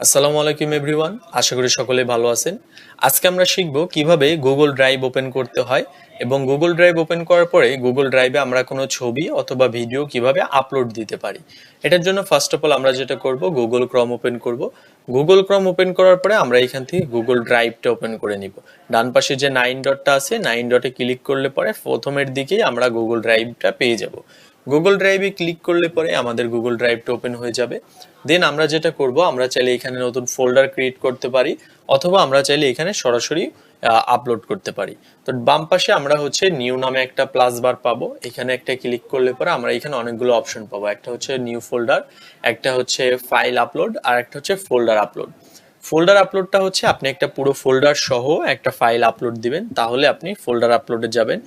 আসসালামু আলাইকুম এভরিওয়ান আশা করি সকলে ভালো আছেন। আজকে আমরা শিখব কীভাবে গুগল ড্রাইভ ওপেন করতে হয় এবং গুগল ড্রাইভ ওপেন করার পরে গুগল ড্রাইভে আমরা কোনো ছবি অথবা ভিডিও কীভাবে আপলোড দিতে পারি। এটার জন্য ফার্স্ট অফ অল আমরা যেটা করব গুগল ক্রম ওপেন করব। গুগল ক্রম ওপেন করার পরে আমরা এখান থেকে গুগল ড্রাইভটা ওপেন করে নিব। ডান পাশে যে নাইন ডটটা আছে নাইন ডটে ক্লিক করলে পরে প্রথমের দিকেই আমরা গুগল ড্রাইভটা পেয়ে যাব। গুগল ড্রাইভে ক্লিক করলে পরে আমাদের গুগল ড্রাইভটা ওপেন হয়ে যাবে। দেন আমরা যেটা করব, আমরা চাইলে এখানে নতুন ফোল্ডার ক্রিয়েট করতে পারি, অথবা আমরা চাইলে এখানে সরাসরি আপলোড করতে পারি। তো বাম পাশে আমরা হচ্ছে নিউ নামে একটা প্লাস বার পাবো। এখানে একটা ক্লিক করলে পরে আমরা এখানে অনেকগুলো অপশন পাবো। একটা হচ্ছে নিউ ফোল্ডার একটা হচ্ছে ফাইল আপলোড আর একটা হচ্ছে ফোল্ডার আপলোড ফোল্ডার আপলোডটা হচ্ছে, আপনি একটা পুরো ফোল্ডার সহ একটা ফাইল আপলোড দিবেন, তাহলে আপনি ফোল্ডার আপলোডে যাবেন।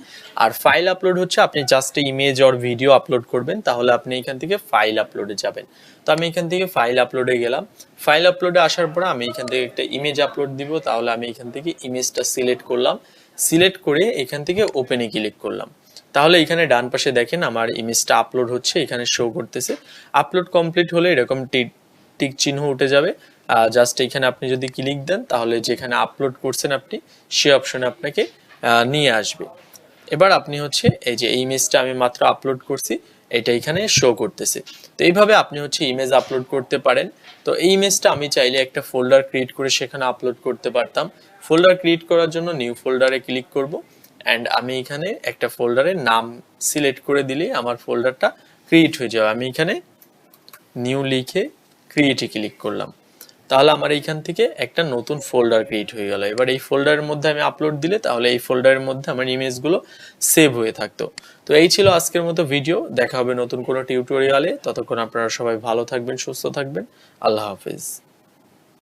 আর ফাইল আপলোড হচ্ছে, আপনি just image or video upload করবেন, তাহলে আপনি এখান থেকে ফাইল আপলোডে যাবেন। তো আমি এখান থেকে ফাইল আপলোডে গেলাম। ফাইল আপলোডে আসার পরে আমি এখান থেকে একটা ইমেজ আপলোড দিব, তাহলে আমি এখান থেকে ইমেজটা সিলেক্ট করলাম। সিলেক্ট করে এখান থেকে ওপেনে ক্লিক করলাম। তাহলে এখানে ডান পাশে দেখেন, আমার ইমেজটা আপলোড হচ্ছে, এখানে শো করতেছে। আপলোড কমপ্লিট হলে এরকম টিক চিহ্ন উঠে যাবে। জাস্ট এখানে আপনি যদি ক্লিক দেন, তাহলে যেখানে আপলোড করছেন আপনি, সে অপশনে আপনাকে নিয়ে আসবে। এবার আপনি হচ্ছে এই যে ইমেজটা আমি মাত্র আপলোড করছি, এটা এখানে শো করতেছে। তো এইভাবে আপনি হচ্ছে ইমেজ আপলোড করতে পারেন। তো এই ইমেজটা আমি চাইলে একটা ফোল্ডার ক্রিয়েট করে সেখানে আপলোড করতে পারতাম। ফোল্ডার ক্রিয়েট করার জন্য নিউ ফোল্ডারে ক্লিক করব। অ্যান্ড আমি এখানে একটা ফোল্ডারের নাম সিলেক্ট করে দিলেই আমার ফোল্ডারটা ক্রিয়েট হয়ে যাবে। আমি এখানে নিউ লিখে ক্রিয়েটে ক্লিক করলাম। তাহলে আমার এইখান থেকে একটা নতুন ফোল্ডার ক্রিয়েট হয়ে গেল। এবার এই ফোল্ডারের মধ্যে আমি আপলোড দিলে তাহলে এই ফোল্ডারের মধ্যে আমার ইমেজগুলো সেভ হয়ে থাকতো। তো এই ছিল আজকের মতো ভিডিও দেখা হবে নতুন কোনো টিউটোরিয়ালে ততক্ষণ আপনারা সবাই ভালো থাকবেন, সুস্থ থাকবেন। আল্লাহ হাফিজ।